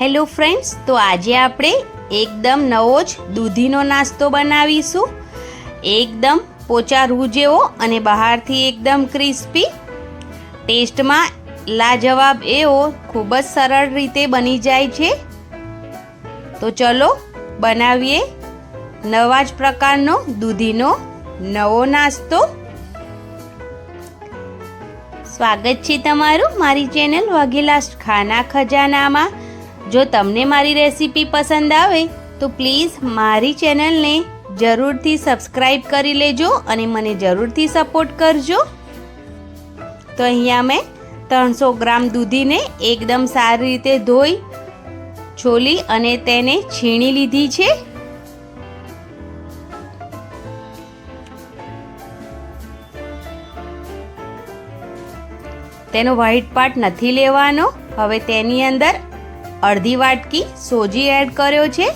Hello friends, તો આજે આપણે એકદમ નવો જ દૂધીનો નાસ્તો બનાવીશું. એકદમ પોચા રૂ જેવો અને બહારથી એકદમ ક્રિસ્પી. ટેસ્ટમાં લાજવાબ એવો, ખૂબ જ સરળ રીતે બની જાય છે. તો ચલો બનાવીએ નવા જ પ્રકારનો દૂધીનો નવો નાસ્તો. સ્વાગત છે તમારું મારી ચેનલ વઘેલા ખાના ખજાનામાં. જો તમને મારી રેસીપી પસંદ આવે, તો પ્લીઝ મારી ચેનલને જરૂરથી સબસ્ક્રાઈબ કરી લેજો અને મને જરૂરથી સપોર્ટ કરજો. તો અહીંયા મેં ત્રણસો ગ્રામ દૂધીને એકદમ સારી રીતે ધોઈ, છોલી અને તેને છીણી લીધી છે. તેનો વ્હાઈટ પાર્ટ નથી લેવાનો. હવે તેની અંદર અડધી વાટકી સોજી એડ કર્યો છે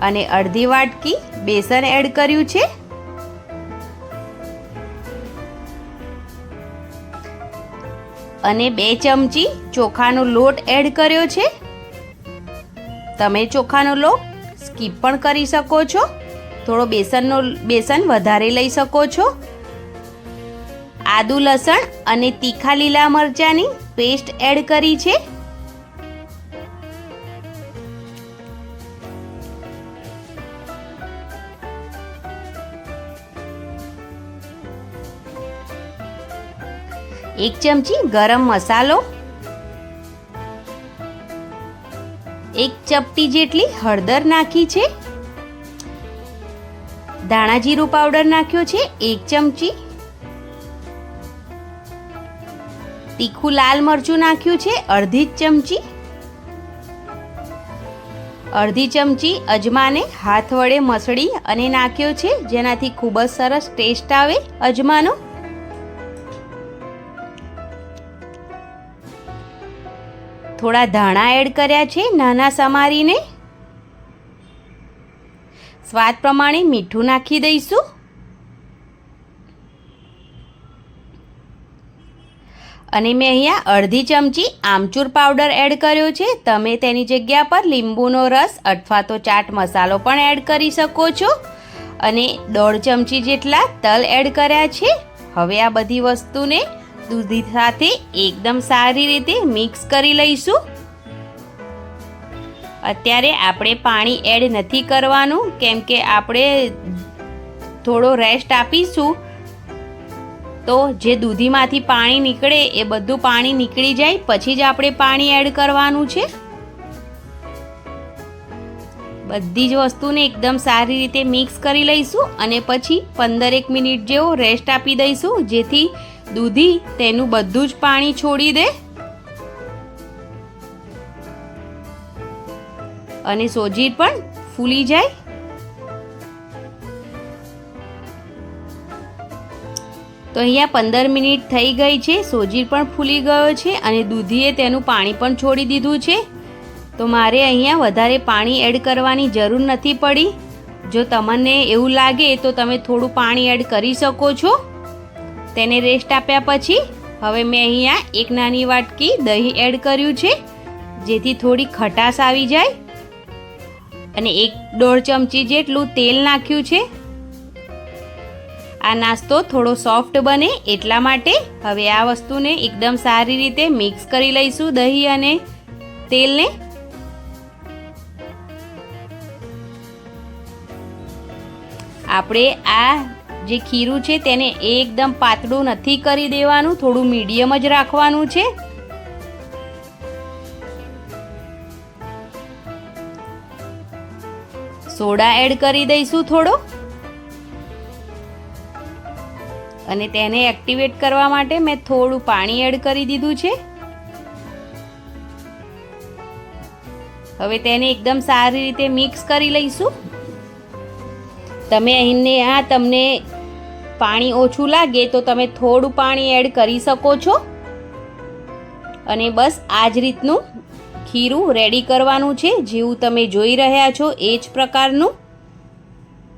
અને અડધી વાટકી બેસન એડ કર્યું છે. અને બે ચમચી ચોખાનો લોટ એડ કર્યો છે. તમે ચોખાનો લોટ સ્કીપ પણ કરી શકો છો. થોડો બેસનનો બેસન વધારે લઈ શકો છો. આદુ લસણ અને તીખા લીલા મરચાંની પેસ્ટ એડ કરી છે. એક ચમચી ગરમ મસાલો, એક ચપટી જેટલી હળદર નાખી છે, ધાણા જીરું પાવડર નાખ્યો છે, એક ચમચી, તીખું લાલ મરચું નાખ્યું છે, અડધી જ ચમચી, અડધી ચમચી અજમાને હાથ વડે મસળી અને નાખ્યો છે, જેનાથી ખૂબ જ સરસ ટેસ્ટ આવે અજમાનો. થોડા ધાણા એડ કર્યા છે નાના સમારીને. સ્વાદ પ્રમાણે મીઠું નાખી દઈશું. અને મેં અહીંયા અડધી ચમચી આમચૂર પાવડર એડ કર્યો છે. તમે તેની જગ્યા પર લીંબુનો રસ અથવા તો ચાટ મસાલો પણ એડ કરી શકો છો. અને દોઢ ચમચી જેટલા તલ એડ કર્યા છે. હવે આ બધી વસ્તુને દૂધી સાથે એકદમ સારી રીતે મિક્સ કરી લઈશું. અત્યારે આપણે પાણી એડ નથી કરવાનું, કેમ કે આપણે થોડો રેસ્ટ આપીશું. તો જે દૂધીમાંથી પાણી નીકળે એ બધું પાણી નીકળી જાય, પછી જ આપણે પાણી એડ કરવાનું છે. બધી જ વસ્તુને એકદમ સારી રીતે મિક્સ કરી લઈશું અને પછી પંદરેક મિનિટ જેવો રેસ્ટ આપી દઈશું, જેથી દૂધી, તેનું બધું જ પાણી છોડી દે. અને સોજીર પણ ફૂલી જાય. તો અહીંયા પંદર મિનિટ થઈ ગઈ છે, સોજીર પણ ફૂલી ગયો છે અને દૂધીએ તેનું પાણી પણ છોડી દીધું છે. તો મારે અહીંયા વધારે પાણી એડ કરવાની જરૂર નથી પડી. જો તમને એવું લાગે તો તમે થોડું પાણી એડ કરી શકો છો. તેને રેસ્ટ આપ્યા પછી હવે મેં અહીંયા એક નાની વાટકી દહીં એડ કર્યું છે, જેથી થોડી ખટાશ આવી જાય. અને એક દોઢ ચમચી જેટલું તેલ નાખ્યું છે. આ નાસ્તો થોડો સોફ્ટ બને એટલા માટે હવે આ વસ્તુને એકદમ સારી રીતે મિક્સ કરી લઈશું દહીં અને તેલને. આપણે આ જે ખીરું છે તેને એકદમ પાતળું નથી કરી દેવાનું, થોડું મીડિયમ જ રાખવાનું છે. સોડા એડ કરી દઈશું થોડો. અને તેને એક્ટિવેટ કરવા માટે મેં થોડું પાણી એડ કરી દીધું છે. હવે તેને એકદમ સારી રીતે મિક્સ કરી લઈશું. તમે અહીંને આ તમને પાણી ઓછું લાગે તો તમે થોડું પાણી એડ કરી શકો છો. અને બસ આ જ રીતનું ખીરું રેડી કરવાનું છે. જેવું તમે જોઈ રહ્યા છો એ જ પ્રકારનું.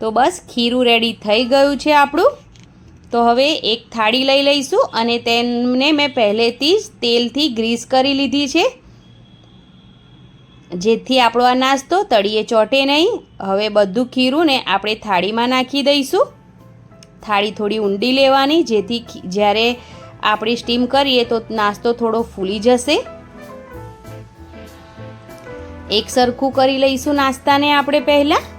તો બસ ખીરું રેડી થઈ ગયું છે આપણું. તો હવે એક થાળી લઈ લઈશું અને તેમને મેં પહેલેથી જ તેલથી ગ્રીસ કરી લીધી છે. જેથી આપણો આ નાસ્તો તળીએ ચોટે નહીં. હવે બધું ખીરું ને આપણે થાળીમાં નાખી દઈશું. થાળી થોડી ઊંડી લેવાની, જેથી જ્યારે આપણે સ્ટીમ કરીએ તો નાસ્તો થોડો ફૂલી જશે. એક સરખું કરી લઈશું નાસ્તાને આપણે પહેલાં.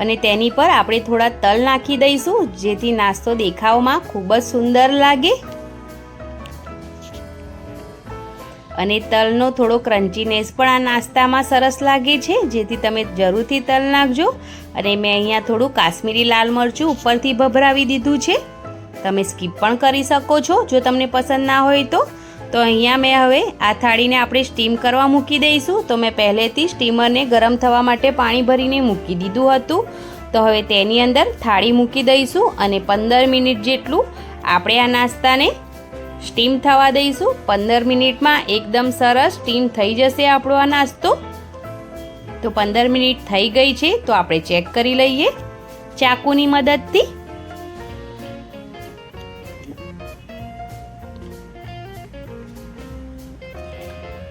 અને તેની પર આપણે થોડા તલ નાખી દઈશું, જેથી નાસ્તો દેખાવમાં ખૂબ જ સુંદર લાગે. અને તલનો થોડો ક્રન્ચીનેસ પણ આ નાસ્તામાં સરસ લાગે છે, જેથી તમે જરૂરથી તલ નાખજો. અને મેં અહીંયા થોડું કાશ્મીરી લાલ મરચું ઉપરથી ભભરાવી દીધું છે. તમે સ્કીપ પણ કરી શકો છો, જો તમને પસંદ ના હોય તો. તો અહીંયા મેં હવે આ થાળીને આપણે સ્ટીમ કરવા મૂકી દઈશું. તો મેં પહેલેથી સ્ટીમરને ગરમ થવા માટે પાણી ભરીને મૂકી દીધું હતું. તો હવે તેની અંદર થાળી મૂકી દઈશું અને પંદર મિનિટ જેટલું આપણે આ નાસ્તાને સ્ટીમ થવા દઈશું. પંદર મિનિટમાં એકદમ સરસ સ્ટીમ થઈ જશે આપણો આ નાસ્તો. તો પંદર મિનિટ થઈ ગઈ છે, તો આપણે ચેક કરી લઈએ ચાકુની મદદથી.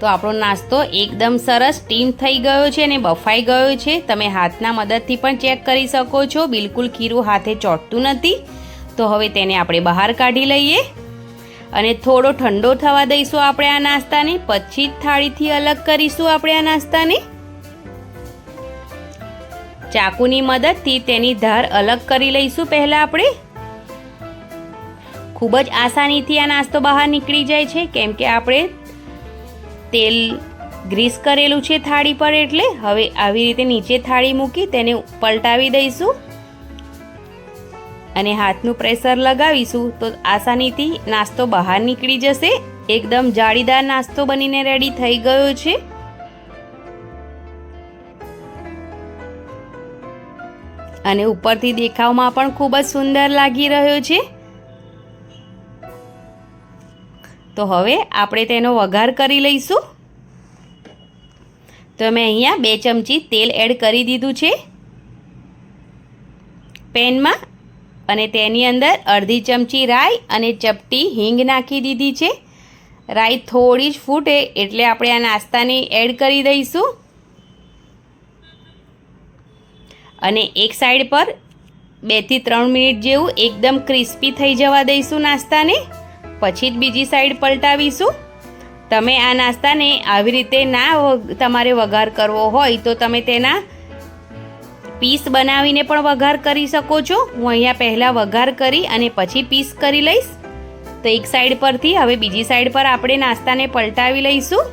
તો આપણો નાસ્તો એકદમ સરસ સ્ટીમ થઈ ગયો છે અને બફાઈ ગયો છે. તમે હાથના મદદથી પણ ચેક કરી શકો છો. બિલકુલ ખીરું હાથે ચોંટતું નથી. તો હવે તેને આપણે બહાર કાઢી લઈએ. અને થોડો ઠંડો થવા દઈશું આપણે આ નાસ્તાને, પછી જ થાળીથી અલગ કરીશું આપણે આ નાસ્તાને. ચાકુની મદદથી તેની ધાર અલગ કરી લઈશું પહેલાં આપણે. ખૂબ જ આસાનીથી આ નાસ્તો બહાર નીકળી જાય છે, કેમ કે આપણે તેલ ગ્રીસ કરેલું છે થાળી પર એટલે, હવે આવી રીતે નીચે થાળી મૂકી તેને પલટાવી દઈશું. અને હાથનું પ્રેશર લગાવીશું તો આસાનીથી નાસ્તો બહાર નીકળી જશે. એકદમ જાળીદાર નાસ્તો બનીને રેડી થઈ ગયો છે. અને ઉપરથી દેખાવમાં પણ ખૂબ જ સુંદર લાગી રહ્યો છે. તો હવે આપણે તેનો વઘાર કરી લઈશું. તો મેં અહીંયા બે ચમચી તેલ એડ કરી દીધું છે. પેનમાં અને તેની અંદર અડધી ચમચી રાઈ અને ચપટી હિંગ નાખી દીધી છે. રાઈ થોડી જ ફૂટે એટલે આપણે આ નાસ્તાને એડ કરી દઈશું. અને એક સાઈડ પર બેથી ત્રણ મિનિટ જેવું એકદમ ક્રિસ્પી થઈ જવા દઈશું નાસ્તાને. પછી જ બીજી સાઈડ પલટાવીશું. તમે આ નાસ્તાને આવી રીતે ના તમારે વઘાર કરવો હોય તો તમે તેના પીસ બનાવીને પણ વઘાર કરી શકો છો. હું અહીંયા પહેલાં વઘાર કરી અને પછી પીસ કરી લઈશ. તો એક સાઈડ પરથી, હવે બીજી સાઈડ પર આપણે નાસ્તાને પલટાવી લઈશું.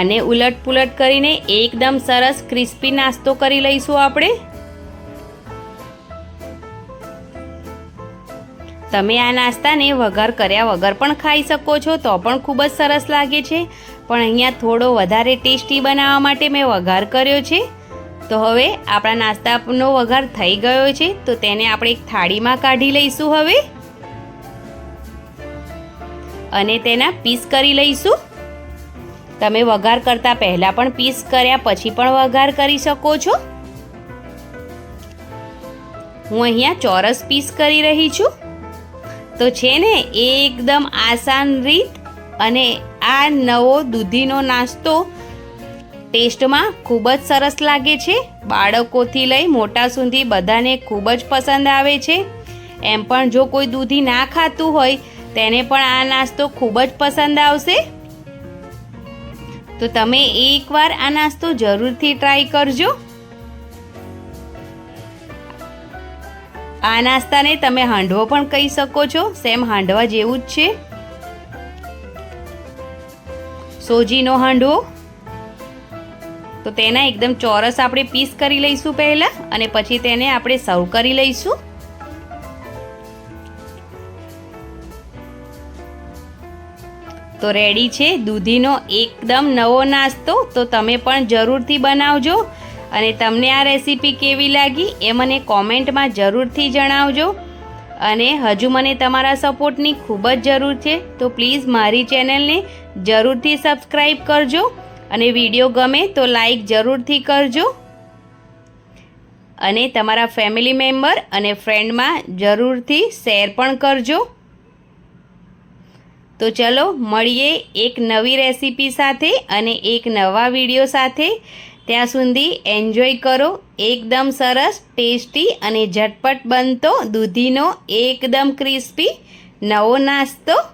અને ઉલટ પુલટ કરીને એકદમ સરસ ક્રિસ્પી નાસ્તો કરી લઈશું આપણે. તમે આ નાસ્તાને વઘાર કર્યા વગર પણ ખાઈ શકો છો, તો પણ ખૂબ જ સરસ લાગે છે. પણ અહીંયા થોડો વધારે ટેસ્ટી બનાવવા માટે મેં વઘાર કર્યો છે. તો હવે આપણા નાસ્તાનો વઘાર થઈ ગયો છે, તો તેને આપણે એક થાળીમાં કાઢી લઈશું હવે. અને તેના પીસ કરી લઈશું. તમે વઘાર કરતાં પહેલાં પણ પીસ કર્યા પછી પણ વઘાર કરી શકો છો. હું અહીંયા ચોરસ પીસ કરી રહી છું. તો છે ને, એકદમ આસાન રીત અને આ નવો દૂધીનો નાસ્તો ટેસ્ટમાં ખૂબ જ સરસ લાગે છે. બાળકોથી લઈ મોટા સુધી બધાને ખૂબ જ પસંદ આવે છે. એમ પણ જો કોઈ દૂધી ના ખાતું હોય, તેને પણ આ નાસ્તો ખૂબ જ પસંદ આવશે. તો તમે એકવાર આ નાસ્તો જરૂરથી ટ્રાય કરજો. આ નાસ્તાને તમે હાંડવો પણ કહી શકો છો. સેમ હાંડવા જેવું જ છે. સોજીનો હાંડવો. તો તેના એકદમ ચોરસ આપણે પીસ કરી લઈશું પહેલાં અને પછી તેને આપણે સર્વ કરી લઈશું. તો રેડી છે? દૂધીનો એકદમ નવો નાસ્તો. તો તમે પણ જરૂરથી બનાવજો. અને તમને આ રેસીપી કેવી લાગી એ મને કોમેન્ટમાં જરૂરથી જણાવજો. અને હજુ મને તમારા સપોર્ટની ખૂબ જ જરૂર છે. તો પ્લીઝ મારી ચેનલને જરૂરથી સબસ્ક્રાઈબ કરજો અને વીડિયો ગમે તો લાઈક જરૂરથી કરજો. અને તમારા ફેમિલી મેમ્બર અને ફ્રેન્ડમાં જરૂરથી શેર પણ કરજો. તો ચલો મળીએ એક નવી રેસીપી સાથે અને એક નવા વીડિયો સાથે. ત્યાં સુધી એન્જોય કરો, એકદમ સરસ, ટેસ્ટી અને ઝટપટ બનતો દૂધીનો એકદમ ક્રિસ્પી નવો નાસ્તો.